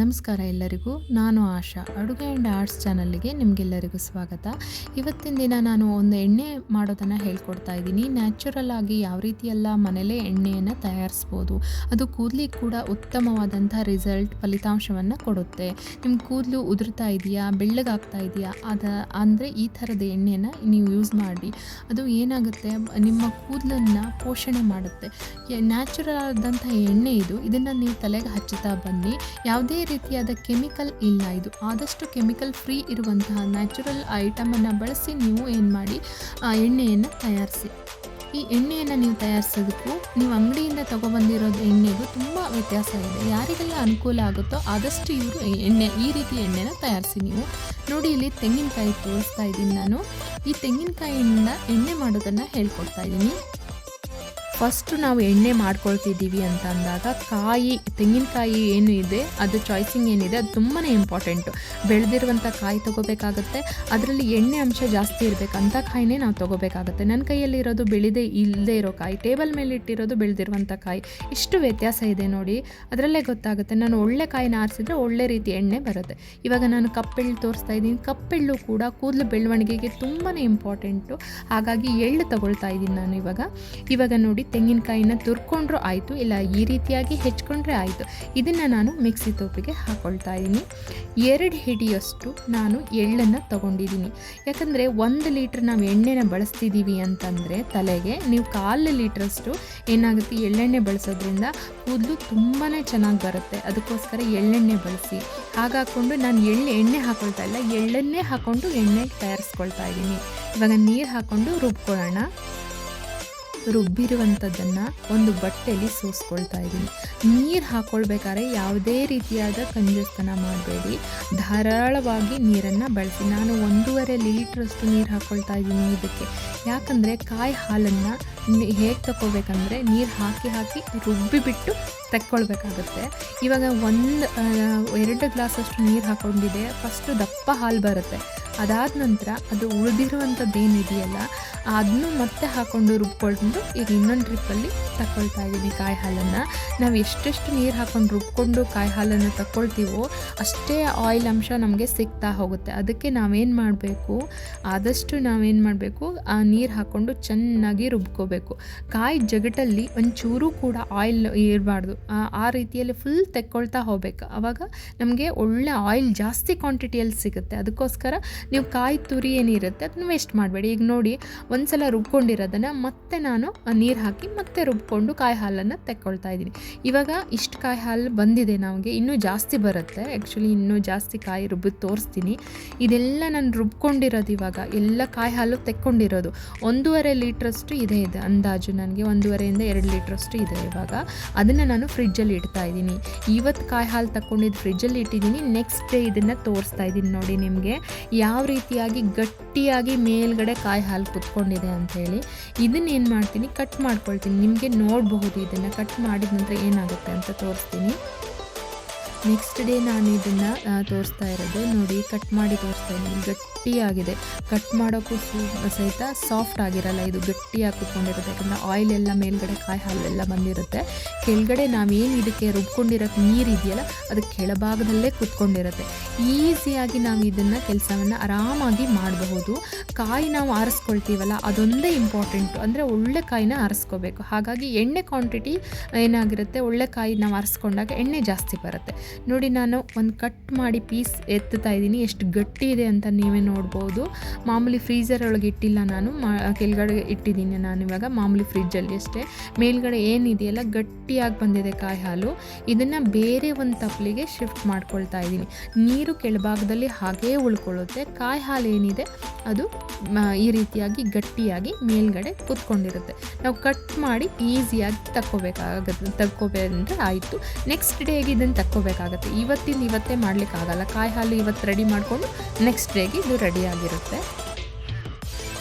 ನಮಸ್ಕಾರ ಎಲ್ಲರಿಗೂ. ನಾನು ಆಶಾ. ಅಡುಗೆ ಆ್ಯಂಡ್ ಆರ್ಟ್ಸ್ ಚಾನಲ್ಗೆ ನಿಮಗೆಲ್ಲರಿಗೂ ಸ್ವಾಗತ. ಇವತ್ತಿನ ದಿನ ನಾನು ಒಂದು ಎಣ್ಣೆ ಮಾಡೋದನ್ನು ಹೇಳ್ಕೊಡ್ತಾ ಇದ್ದೀನಿ. ನ್ಯಾಚುರಲ್ ಆಗಿ ಯಾವ ರೀತಿಯೆಲ್ಲ ಮನೆಯಲ್ಲೇ ಎಣ್ಣೆಯನ್ನು ತಯಾರಿಸ್ಬೋದು, ಅದು ಕೂದಲಿಗೆ ಕೂಡ ಉತ್ತಮವಾದಂಥ ರಿಸಲ್ಟ್ ಫಲಿತಾಂಶವನ್ನು ಕೊಡುತ್ತೆ. ನಿಮ್ಮ ಕೂದಲು ಉದುರ್ತಾ ಇದೆಯಾ, ಬೆಳ್ಳಗಾಗ್ತಾ ಇದೆಯಾ, ಅದ ಅಂದರೆ ಈ ಥರದ ಎಣ್ಣೆಯನ್ನು ನೀವು ಯೂಸ್ ಮಾಡಿ, ಅದು ಏನಾಗುತ್ತೆ? ನಿಮ್ಮ ಕೂದಲನ್ನು ಪೋಷಣೆ ಮಾಡುತ್ತೆ. ನ್ಯಾಚುರಲ್ ಆದಂಥ ಎಣ್ಣೆ ಇದು. ಇದನ್ನು ನೀವು ತಲೆಗೆ ಹಚ್ಚುತ್ತಾ ಬನ್ನಿ. ಯಾವುದೇ ರೀತಿಯಾದ ಕೆಮಿಕಲ್ ಇಲ್ಲ ಇದು. ಆದಷ್ಟು ಕೆಮಿಕಲ್ ಫ್ರೀ ಇರುವಂತಹ ನ್ಯಾಚುರಲ್ ಐಟಮನ್ನು ಬಳಸಿ ನೀವು ಏನು ಮಾಡಿ ಆ, ಎಣ್ಣೆಯನ್ನು ತಯಾರಿಸಿ. ಈ ಎಣ್ಣೆಯನ್ನು ನೀವು ತಯಾರಿಸೋದಕ್ಕೂ, ನೀವು ಅಂಗಡಿಯಿಂದ ತೊಗೊಬಂದಿರೋದು ಎಣ್ಣೆಗೂ ತುಂಬ ವ್ಯತ್ಯಾಸ ಇದೆ. ಯಾರಿಗೆಲ್ಲ ಅನುಕೂಲ ಆಗುತ್ತೋ ಆದಷ್ಟು ಇವರು ಎಣ್ಣೆ, ಈ ರೀತಿ ಎಣ್ಣೆನ ತಯಾರಿಸಿ ನೀವು. ನೋಡಿ, ಇಲ್ಲಿ ತೆಂಗಿನಕಾಯಿ ತೋರಿಸ್ತಾ ಇದ್ದೀನಿ ನಾನು. ಈ ತೆಂಗಿನಕಾಯಿಯಿಂದ ಎಣ್ಣೆ ಮಾಡೋದನ್ನು ಹೇಳ್ಕೊಡ್ತಾ ಇದ್ದೀನಿ. ಫಸ್ಟು ನಾವು ಎಣ್ಣೆ ಮಾಡ್ಕೊಳ್ತಿದ್ದೀವಿ ಅಂತ ಅಂದಾಗ ಕಾಯಿ, ತೆಂಗಿನಕಾಯಿ ಏನು ಇದೆ, ಅದು ಚಾಯ್ಸಿಂಗ್ ಏನಿದೆ, ಅದು ತುಂಬಾ ಇಂಪಾರ್ಟೆಂಟು ಬೆಳೆದಿರುವಂಥ ಕಾಯಿ ತೊಗೋಬೇಕಾಗತ್ತೆ, ಅದರಲ್ಲಿ ಎಣ್ಣೆ ಅಂಶ ಜಾಸ್ತಿ ಇರಬೇಕು ಅಂಥ ಕಾಯಿನೇ ನಾವು ತೊಗೋಬೇಕಾಗತ್ತೆ. ನನ್ನ ಕೈಯಲ್ಲಿ ಇರೋದು ಬೆಳೆದೇ ಇಲ್ಲದೆ ಇರೋ ಕಾಯಿ, ಟೇಬಲ್ ಮೇಲೆ ಇಟ್ಟಿರೋದು ಬೆಳೆದಿರುವಂಥ ಕಾಯಿ, ಇಷ್ಟು ವ್ಯತ್ಯಾಸ ಇದೆ ನೋಡಿ. ಅದರಲ್ಲೇ ಗೊತ್ತಾಗುತ್ತೆ, ನಾನು ಒಳ್ಳೆ ಕಾಯಿನ ಆರಿಸಿದ್ರೆ ಒಳ್ಳೆ ರೀತಿ ಎಣ್ಣೆ ಬರುತ್ತೆ. ಇವಾಗ ನಾನು ಕಪ್ಪೆಳ್ಳು ತೋರಿಸ್ತಾ ಇದ್ದೀನಿ. ಕಪ್ಪೆಳ್ಳು ಕೂಡ ಕೂದಲು ಬೆಳವಣಿಗೆಗೆ ತುಂಬಾ ಇಂಪಾರ್ಟೆಂಟು ಹಾಗಾಗಿ ಎಳ್ಳು ತಗೊಳ್ತಾ ಇದ್ದೀನಿ ನಾನು ಇವಾಗ. ಇವಾಗ ನೋಡಿ ತೆಂಗಿನಕಾಯಿನ ತುರ್ಕೊಂಡ್ರು ಆಯಿತು, ಇಲ್ಲ ಈ ರೀತಿಯಾಗಿ ಹೆಚ್ಕೊಂಡ್ರೆ ಆಯಿತು. ಇದನ್ನು ನಾನು ಮಿಕ್ಸಿ ತೋಪಿಗೆ ಹಾಕ್ಕೊಳ್ತಾ ಇದ್ದೀನಿ ಎರಡು ಹಿಡಿಯಷ್ಟು ನಾನು ಎಳ್ಳನ್ನು ತೊಗೊಂಡಿದ್ದೀನಿ ಯಾಕಂದರೆ ಒಂದು ಲೀಟ್ರ್ ನಾವು ಎಣ್ಣೆನ ಬಳಸ್ತಿದ್ದೀವಿ ಅಂತಂದರೆ ತಲೆಗೆ, ನೀವು ಕಾಲು ಲೀಟ್ರಷ್ಟು ಏನಾಗುತ್ತೆ, ಎಳ್ಳೆಣ್ಣೆ ಬಳಸೋದ್ರಿಂದ ಕೂದಲು ತುಂಬಾ ಚೆನ್ನಾಗಿ ಬರುತ್ತೆ. ಅದಕ್ಕೋಸ್ಕರ ಎಳ್ಳೆಣ್ಣೆ ಬಳಸಿ. ಹಾಗಾಕೊಂಡು ನಾನು ಎಳ್ಳು, ಎಣ್ಣೆ ಹಾಕ್ಕೊಳ್ತಾ ಇಲ್ಲ ಎಳ್ಳೆಣ್ಣೆ ಹಾಕ್ಕೊಂಡು ಎಣ್ಣೆ ತಯಾರಿಸ್ಕೊಳ್ತಾ ಇದ್ದೀನಿ ಇವಾಗ ನೀರು ಹಾಕ್ಕೊಂಡು ರುಬ್ಕೊಳ್ಳೋಣ. ರುಬ್ಬಿರುವಂಥದ್ದನ್ನು ಒಂದು ಬಟ್ಟೆಯಲ್ಲಿ ಸೋಸ್ಕೊಳ್ತಾ ಇದ್ದೀನಿ. ನೀರು ಹಾಕ್ಕೊಳ್ಬೇಕಾದ್ರೆ ಯಾವುದೇ ರೀತಿಯಾದ ಕಂಜಸ್ತನ ಮಾಡಬೇಡಿ. ಧಾರಾಳವಾಗಿ ನೀರನ್ನು ಬಳಸಿ. ನಾನು ಒಂದೂವರೆ ಲೀಟ್ರಷ್ಟು ನೀರು ಹಾಕ್ಕೊಳ್ತಾ ಇದ್ದೀನಿ ಇದಕ್ಕೆ. ಯಾಕಂದರೆ ಕಾಯಿ ಹಾಲನ್ನು ಹೇಗೆ ತಗೋಬೇಕಂದ್ರೆ ನೀರು ಹಾಕಿ ಹಾಕಿ ರುಬ್ಬಿಬಿಟ್ಟು ತಕ್ಕೊಳ್ಬೇಕಾಗುತ್ತೆ. ಇವಾಗ ಒಂದು ಎರಡು ಗ್ಲಾಸಷ್ಟು ನೀರು ಹಾಕ್ಕೊಂಡಿದೆ ಫಸ್ಟು ದಪ್ಪ ಹಾಲು ಬರುತ್ತೆ. ಅದಾದ ನಂತರ ಅದು ಉಳಿದಿರುವಂಥದ್ದು ಏನಿದೆಯಲ್ಲ ಅದನ್ನು ಮತ್ತೆ ಹಾಕ್ಕೊಂಡು ರುಬ್ಕೊಂಡು ಈಗ ಇನ್ನೊಂದು ಟ್ರಿಪ್ಪಲ್ಲಿ ತಗೊಳ್ತಾ ಇದ್ದೀವಿ ಕಾಯಿ ಹಾಲನ್ನು. ನಾವು ಎಷ್ಟೆಷ್ಟು ನೀರು ಹಾಕ್ಕೊಂಡು ರುಬ್ಕೊಂಡು ಕಾಯಿ ಹಾಲನ್ನು ತಗೊಳ್ತೀವೋ ಅಷ್ಟೇ ಆಯಿಲ್ ಅಂಶ ನಮಗೆ ಸಿಗ್ತಾ ಹೋಗುತ್ತೆ. ಅದಕ್ಕೆ ನಾವೇನು ಮಾಡಬೇಕು? ಆದಷ್ಟು ನಾವೇನು ಮಾಡಬೇಕು? ಆ ನೀರು ಹಾಕ್ಕೊಂಡು ಚೆನ್ನಾಗಿ ರುಬ್ಕೋಬೇಕು. ಕಾಯಿ ಜಗಟಲ್ಲಿ ಒಂಚೂರು ಕೂಡ ಆಯಿಲ್ ಇರಬಾರ್ದು. ಆ ರೀತಿಯಲ್ಲಿ ಫುಲ್ ತೆಕ್ಕೊಳ್ತಾ ಹೋಗ್ಬೇಕು. ಆವಾಗ ನಮಗೆ ಒಳ್ಳೆ ಆಯಿಲ್ ಜಾಸ್ತಿ ಕ್ವಾಂಟಿಟಿಯಲ್ಲಿ ಸಿಗುತ್ತೆ. ಅದಕ್ಕೋಸ್ಕರ ನೀವು ಕಾಯಿ ತುರಿ ಏನಿರುತ್ತೆ ಅದನ್ನ ವೇಸ್ಟ್ ಮಾಡಬೇಡಿ. ಈಗ ನೋಡಿ ಒಂದು ಸಲ ರುಬ್ಕೊಂಡಿರೋದನ್ನು ಮತ್ತೆ ನಾನು ನೀರು ಹಾಕಿ ಮತ್ತೆ ರುಬ್ಕೊಂಡು ಕಾಯಿ ಹಾಲನ್ನು ತೆಕ್ಕೊಳ್ತಾ ಇದ್ದೀನಿ. ಇವಾಗ ಇಷ್ಟು ಕಾಯಿ ಹಾಲು ಬಂದಿದೆ ನಮಗೆ, ಇನ್ನೂ ಜಾಸ್ತಿ ಬರುತ್ತೆ. ಆ್ಯಕ್ಚುಲಿ ಇನ್ನೂ ಜಾಸ್ತಿ ಕಾಯಿ ರುಬ್ಬಿ ತೋರಿಸ್ತೀನಿ. ಇದೆಲ್ಲ ನಾನು ರುಬ್ಕೊಂಡಿರೋದು ಇವಾಗ, ಎಲ್ಲ ಕಾಯಿ ಹಾಲು ತೆಕ್ಕೊಂಡಿರೋದು. ಒಂದೂವರೆ ಲೀಟ್ರಷ್ಟು ಇದೆ ಇದೆ ಅಂದಾಜು ನನಗೆ, ಒಂದೂವರೆಯಿಂದ ಎರಡು ಲೀಟ್ರಷ್ಟು ಇದೆ ಇವಾಗ. ಅದನ್ನು ನಾನು ಫ್ರಿಜ್ಜಲ್ಲಿ ಇಡ್ತಾ ಇದ್ದೀನಿ. ಇವತ್ತು ಕಾಯಿ ಹಾಲು ತಕ್ಕೊಂಡಿದ್ದು ಫ್ರಿಜ್ಜಲ್ಲಿ ಇಟ್ಟಿದ್ದೀನಿ, ನೆಕ್ಸ್ಟ್ ಡೇ ಇದನ್ನು ತೋರಿಸ್ತಾ ಇದ್ದೀನಿ ನೋಡಿ ನಿಮಗೆ. ಯಾವ ರೀತಿಯಾಗಿ ಗಟ್ಟಿಯಾಗಿ ಮೇಲ್ಗಡೆ ಕಾಯಿ ಹಾಲು ಕುತ್ಕೊಂಡಿದೆ ಅಂಥೇಳಿ ಇದನ್ನ ಏನು ಮಾಡ್ತೀನಿ ಕಟ್ ಮಾಡ್ಕೊಳ್ತೀನಿ. ನಿಮಗೆ ನೋಡಬಹುದು ಇದನ್ನು ಕಟ್ ಮಾಡಿದ ನಂತರ ಏನಾಗುತ್ತೆ ಅಂತ ತೋರಿಸ್ತೀನಿ. ನೆಕ್ಸ್ಟ್ ಡೇ ನಾನು ಇದನ್ನು ತೋರಿಸ್ತಾ ಇರೋದು. ನೋಡಿ ಕಟ್ ಮಾಡಿ ತೋರಿಸ್ತಾ ಇದ್ದೀನಿ. ಗಟ್ಟಿಯಾಗಿದೆ. ಕಟ್ ಮಾಡೋಕ್ಕೂ ಸಹಿತ ಸಾಫ್ಟ್ ಆಗಿರಲ್ಲ, ಇದು ಗಟ್ಟಿಯಾಗಿ ಕುತ್ಕೊಂಡಿರುತ್ತೆ ಯಾಕಂದರೆ ಆಯಿಲ್ ಎಲ್ಲ ಮೇಲ್ಗಡೆ ಕಾಯಿ ಹಾಲೆಲ್ಲ ಬಂದಿರುತ್ತೆ. ಕೆಳಗಡೆ ನಾವೇನು ಇದಕ್ಕೆ ರುಬ್ಕೊಂಡಿರೋಕ್ಕೆ ನೀರು ಇದೆಯಲ್ಲ ಅದು ಕೆಳಭಾಗದಲ್ಲೇ ಕುತ್ಕೊಂಡಿರುತ್ತೆ. ಈಸಿಯಾಗಿ ನಾವು ಇದನ್ನು ಕೆಲಸವನ್ನು ಆರಾಮಾಗಿ ಮಾಡಬಹುದು. ಕಾಯಿ ನಾವು ಆರಿಸ್ಕೊಳ್ತೀವಲ್ಲ, ಅದೊಂದೇ ಇಂಪಾರ್ಟೆಂಟು ಅಂದರೆ ಒಳ್ಳೆ ಕಾಯಿನ ಆರಿಸ್ಕೋಬೇಕು. ಹಾಗಾಗಿ ಎಣ್ಣೆ ಕ್ವಾಂಟಿಟಿ ಏನಾಗಿರುತ್ತೆ, ಒಳ್ಳೆ ಕಾಯಿ ನಾವು ಆರಿಸ್ಕೊಂಡಾಗ ಎಣ್ಣೆ ಜಾಸ್ತಿ ಬರುತ್ತೆ. ನೋಡಿ ನಾನು ಒಂದು ಕಟ್ ಮಾಡಿ ಪೀಸ್ ಎತ್ತುತ್ತಾ ಇದ್ದೀನಿ. ಎಷ್ಟು ಗಟ್ಟಿ ಇದೆ ಅಂತ ನೀವೇ ನೋಡ್ಬೋದು. ಮಾಮೂಲಿ ಫ್ರೀಜರ್ ಒಳಗೆ ಇಟ್ಟಿಲ್ಲ ನಾನು. ಮಾ, ಕೆಳಗಡೆ ಇಟ್ಟಿದ್ದೀನಿ ನಾನು ಇವಾಗ. ಮಾಮೂಲಿ ಫ್ರಿಜ್ಜಲ್ಲಿ ಅಷ್ಟೇ. ಮೇಲ್ಗಡೆ ಏನಿದೆಯಲ್ಲ, ಗಟ್ಟಿಯಾಗಿ ಬಂದಿದೆ ಕಾಯಿ ಹಾಲು ಇದನ್ನು ಬೇರೆ ಒಂದು ತಪ್ಪಲಿಗೆ ಶಿಫ್ಟ್ ಮಾಡ್ಕೊಳ್ತಾ ಇದ್ದೀನಿ. ನೀರು ಕೆಳಭಾಗದಲ್ಲಿ ಹಾಗೇ ಉಳ್ಕೊಳ್ಳುತ್ತೆ. ಕಾಯಿ ಹಾಲು ಏನಿದೆ, ಅದು ಈ ರೀತಿಯಾಗಿ ಗಟ್ಟಿಯಾಗಿ ಮೇಲ್ಗಡೆ ಕೂತ್ಕೊಂಡಿರುತ್ತೆ. ನಾವು ಕಟ್ ಮಾಡಿ ಈಸಿಯಾಗಿ ತಕ್ಕೋಬೇಕಾಗುತ್ತೆ ತಕ್ಕೋಬೇಕಂದ್ರೆ ಆಯಿತು. ನೆಕ್ಸ್ಟ್ ಡೇಗೆ ಇದನ್ನು ತಕ್ಕೋಬೇಕಾಗತ್ತೆ. ಇವತ್ತಿಂದ ಇವತ್ತೇ ಮಾಡಲಿಕ್ಕಾಗಲ್ಲ. ಕಾಯಿ ಹಾಲು ಇವತ್ತು ರೆಡಿ ಮಾಡಿಕೊಂಡು ನೆಕ್ಸ್ಟ್ ಡೇಗೆ ಇದು ರೆಡಿಯಾಗಿರುತ್ತೆ.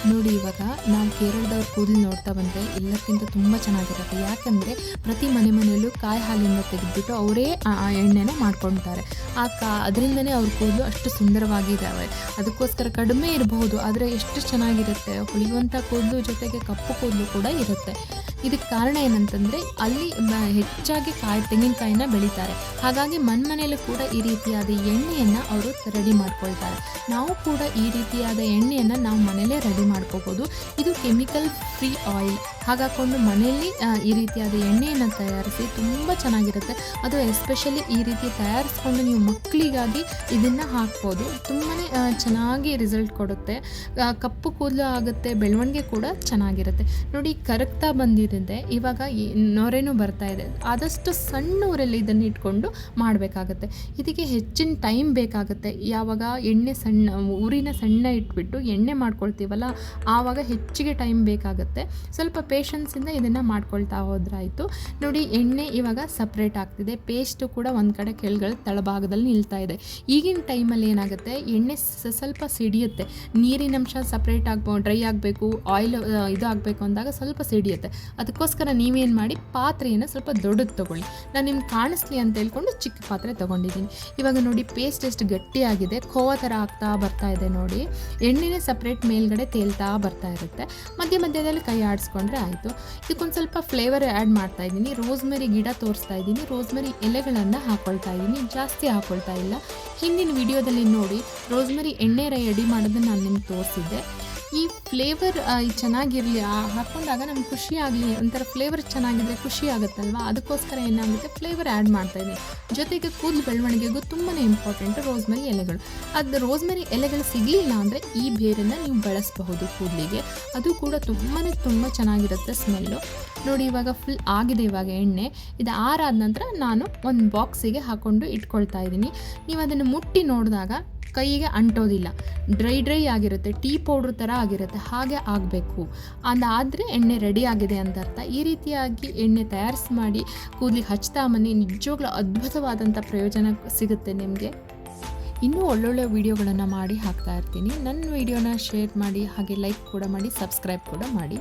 ನೋಡಿ, ಇವಾಗ ನಾವು ಕೇರಳದವ್ರ ಕೂದಲು ನೋಡ್ತಾ ಬಂದರೆ ಎಲ್ಲಕ್ಕಿಂತ ತುಂಬ ಚೆನ್ನಾಗಿರುತ್ತೆ. ಯಾಕಂದರೆ ಪ್ರತಿ ಮನೆ ಮನೆಯಲ್ಲೂ ಕಾಯಿ ಹಾಲಿಂದ ತೆಗೆದುಬಿಟ್ಟು ಅವರೇ ಆ ಎಣ್ಣೆನ ಮಾಡ್ಕೊಳ್ತಾರೆ ಆ ಕಾ, ಅದರಿಂದನೇ ಅವ್ರ ಕೂದಲು ಅಷ್ಟು ಸುಂದರವಾಗಿದ್ದಾವೆ ಅದಕ್ಕೋಸ್ಕರ ಕಡಿಮೆ ಇರಬಹುದು, ಆದರೆ ಎಷ್ಟು ಚೆನ್ನಾಗಿರುತ್ತೆ. ಹೊಳೆಯುವಂಥ ಕೂದಲು ಜೊತೆಗೆ ಕಪ್ಪು ಕೂದಲು ಕೂಡ ಇರುತ್ತೆ. ಇದಕ್ಕೆ ಕಾರಣ ಏನಂತಂದರೆ ಅಲ್ಲಿ ಹೆಚ್ಚಾಗಿ ಕಾಯಿ ತೆಂಗಿನಕಾಯಿನ ಬೆಳೀತಾರೆ. ಹಾಗಾಗಿ ಮನೆ ಮನೇಲೂ ಕೂಡ ಈ ರೀತಿಯಾದ ಎಣ್ಣೆಯನ್ನು ಅವರು ರೆಡಿ ಮಾಡ್ಕೊಳ್ತಾರೆ. ನಾವು ಕೂಡ ಈ ರೀತಿಯಾದ ಎಣ್ಣೆಯನ್ನು ನಾವು ಮನೆಯಲ್ಲೇ ರೆಡಿ ಮಾಡ್ಕೋಬೋದು. ಇದು ಕೆಮಿಕಲ್ ಫ್ರೀ ಆಯಿಲ್. ಹಾಗಾಕೊಂಡು ಮನೆಯಲ್ಲಿ ಈ ರೀತಿಯಾದ ಎಣ್ಣೆಯನ್ನು ತಯಾರಿಸಿ ತುಂಬ ಚೆನ್ನಾಗಿರುತ್ತೆ. ಅದು ಎಸ್ಪೆಷಲಿ ಈ ರೀತಿ ತಯಾರಿಸ್ಕೊಂಡು ನೀವು ಮಕ್ಕಳಿಗಾಗಿ ಇದನ್ನು ಹಾಕ್ಬೋದು. ತುಂಬಾ ಚೆನ್ನಾಗಿ ರಿಸಲ್ಟ್ ಕೊಡುತ್ತೆ. ಕಪ್ಪು ಕೂದಲು ಆಗುತ್ತೆ, ಬೆಳವಣಿಗೆ ಕೂಡ ಚೆನ್ನಾಗಿರುತ್ತೆ. ನೋಡಿ, ಕರಗ್ತಾ ಬಂದಿದೆ. ಇವಾಗ ನೊರೆನೂ ಬರ್ತಾ ಇದೆ. ಆದಷ್ಟು ಸಣ್ಣ ಊರಲ್ಲಿ ಇದನ್ನು ಇಟ್ಕೊಂಡು ಮಾಡಬೇಕಾಗತ್ತೆ. ಇದಕ್ಕೆ ಹೆಚ್ಚಿನ ಟೈಮ್ ಬೇಕಾಗುತ್ತೆ. ಯಾವಾಗ ಎಣ್ಣೆ ಸಣ್ಣ, ಊರಿನ ಸಣ್ಣ ಇಟ್ಬಿಟ್ಟು ಎಣ್ಣೆ ಮಾಡ್ಕೊಳ್ತೀವಲ್ಲ, ಆವಾಗ ಹೆಚ್ಚಿಗೆ ಟೈಮ್ ಬೇಕಾಗುತ್ತೆ. ಸ್ವಲ್ಪ ಪೇಷನ್ಸಿಂದ ಇದನ್ನು ಮಾಡ್ಕೊಳ್ತಾ ಹೋದ್ರಾಯಿತು. ನೋಡಿ, ಎಣ್ಣೆ ಇವಾಗ ಸಪ್ರೇಟ್ ಆಗ್ತಿದೆ. ಪೇಸ್ಟು ಕೂಡ ಒಂದು ಕಡೆ ಕೆಳಗಡೆ ತಳಭಾಗದಲ್ಲಿ ನಿಲ್ತಾ ಇದೆ. ಈಗಿನ ಟೈಮಲ್ಲಿ ಏನಾಗುತ್ತೆ? ಎಣ್ಣೆ ಸ್ವಲ್ಪ ಸಿಡಿಯುತ್ತೆ. ನೀರಿನಂಶ ಸಪ್ರೇಟ್ ಆಗ್ಬೋ ಡ್ರೈ ಆಗಬೇಕು ಆಯಿಲ್ ಇದು ಆಗಬೇಕು ಅಂದಾಗ ಸ್ವಲ್ಪ ಸಿಡಿಯುತ್ತೆ. ಅದಕ್ಕೋಸ್ಕರ ನೀವೇನು ಮಾಡಿ, ಪಾತ್ರೆಯನ್ನು ಸ್ವಲ್ಪ ದೊಡ್ಡದು ತೊಗೊಳ್ಳಿ. ನಾನು ನಿಮ್ಗೆ ಕಾಣಿಸ್ಲಿ ಅಂತ ಹೇಳ್ಕೊಂಡು ಚಿಕ್ಕ ಪಾತ್ರೆ ತೊಗೊಂಡಿದ್ದೀನಿ. ಇವಾಗ ನೋಡಿ ಪೇಸ್ಟ್ ಎಷ್ಟು ಗಟ್ಟಿಯಾಗಿದೆ. ಖೋವಾ ಥರ ಆಗ್ತಾ ಬರ್ತಾ ಇದೆ ನೋಡಿ. ಎಣ್ಣೆನೇ ಸಪ್ರೇಟ್ ಮೇಲ್ಗಡೆ ತೇಲ್ತಾ ಬರ್ತಾ ಇರುತ್ತೆ. ಮಧ್ಯ ಮಧ್ಯದಲ್ಲಿ ಕೈ ಆಡಿಸ್ಕೊಂಡ್ರೆ ಆಯಿತು. ಇದಕ್ಕೊಂದು ಸ್ವಲ್ಪ ಫ್ಲೇವರ್ ಆ್ಯಡ್ ಮಾಡ್ತಾ ಇದ್ದೀನಿ. ರೋಸ್ಮೆರಿ ಗಿಡ ತೋರಿಸ್ತಾ ಇದ್ದೀನಿ. ರೋಸ್ಮೆರಿ ಎಲೆಗಳನ್ನು ಹಾಕ್ಕೊಳ್ತಾ ಇದ್ದೀನಿ. ಜಾಸ್ತಿ ಹಾಕ್ಕೊಳ್ತಾ ಇಲ್ಲ. ಹಿಂದಿನ ವಿಡಿಯೋದಲ್ಲಿ ನೋಡಿ ರೋಸ್ಮೆರಿ ಎಣ್ಣೆ ರೆಡಿ ಮಾಡೋದನ್ನು ನಾನು ನಿಮ್ಗೆ ತೋರಿಸಿದ್ದೆ. ಈ ಫ್ಲೇವರ್ ಚೆನ್ನಾಗಿರಲಿ ಹಾಕ್ಕೊಂಡಾಗ ನಮ್ಗೆ ಖುಷಿ ಆಗಲಿ, ಒಂಥರ ಫ್ಲೇವರ್ ಚೆನ್ನಾಗಿದ್ರೆ ಖುಷಿ ಆಗುತ್ತಲ್ವ? ಅದಕ್ಕೋಸ್ಕರ ಏನಾಗುತ್ತೆ? ಫ್ಲೇವರ್ ಆ್ಯಡ್ ಮಾಡ್ತಾ ಇದ್ದೀನಿ ಜೊತೆಗೆ ಕೂದಲು ಬೆಳವಣಿಗೆಗೂ ತುಂಬಾ ಇಂಪಾರ್ಟೆಂಟ್ ರೋಸ್ಮರಿ ಎಲೆಗಳು. ಅದು ರೋಸ್ಮರಿ ಎಲೆಗಳು ಸಿಗಲಿಲ್ಲ ಅಂದರೆ ಈ ಬೇರನ್ನು ನೀವು ಬಳಸಬಹುದು ಕೂದಲಿಗೆ. ಅದು ಕೂಡ ತುಂಬಾ ತುಂಬ ಚೆನ್ನಾಗಿರುತ್ತೆ ಸ್ಮೆಲ್ಲು ನೋಡಿ, ಇವಾಗ ಫುಲ್ ಆಗಿದೆ ಇವಾಗ ಎಣ್ಣೆ. ಇದು ಆರಾದ ನಂತರ ನಾನು ಒಂದು ಬಾಕ್ಸಿಗೆ ಹಾಕ್ಕೊಂಡು ಇಟ್ಕೊಳ್ತಾ ಇದ್ದೀನಿ. ನೀವು ಅದನ್ನು ಮುಟ್ಟಿ ನೋಡಿದಾಗ ಕೈಗೆ ಅಂಟೋದಿಲ್ಲ. ಡ್ರೈ ಡ್ರೈ ಆಗಿರುತ್ತೆ, ಟೀ ಪೌಡ್ರ್ ಥರ ಆಗಿರುತ್ತೆ, ಹಾಗೆ ಆಗಬೇಕು. ಅದಾದರೆ ಎಣ್ಣೆ ರೆಡಿ ಆಗಿದೆ ಅಂತ ಅರ್ಥ. ಈ ರೀತಿಯಾಗಿ ಎಣ್ಣೆ ತಯಾರಿಸಿ ಮಾಡಿ ಕೂದಲಿಗೆ ಹಚ್ತಾ ಮನೆ ನಿಜವಾಗ್ಲೂ ಅದ್ಭುತವಾದಂಥ ಪ್ರಯೋಜನ ಸಿಗುತ್ತೆ ನಿಮಗೆ. ಇನ್ನೂ ಒಳ್ಳೊಳ್ಳೆ ವೀಡಿಯೋಗಳನ್ನು ಮಾಡಿ ಹಾಕ್ತಾ ಇರ್ತೀನಿ. ನನ್ನ ವೀಡಿಯೋನ ಶೇರ್ ಮಾಡಿ, ಹಾಗೆ ಲೈಕ್ ಕೂಡ ಮಾಡಿ, ಸಬ್ಸ್ಕ್ರೈಬ್ ಕೂಡ ಮಾಡಿ.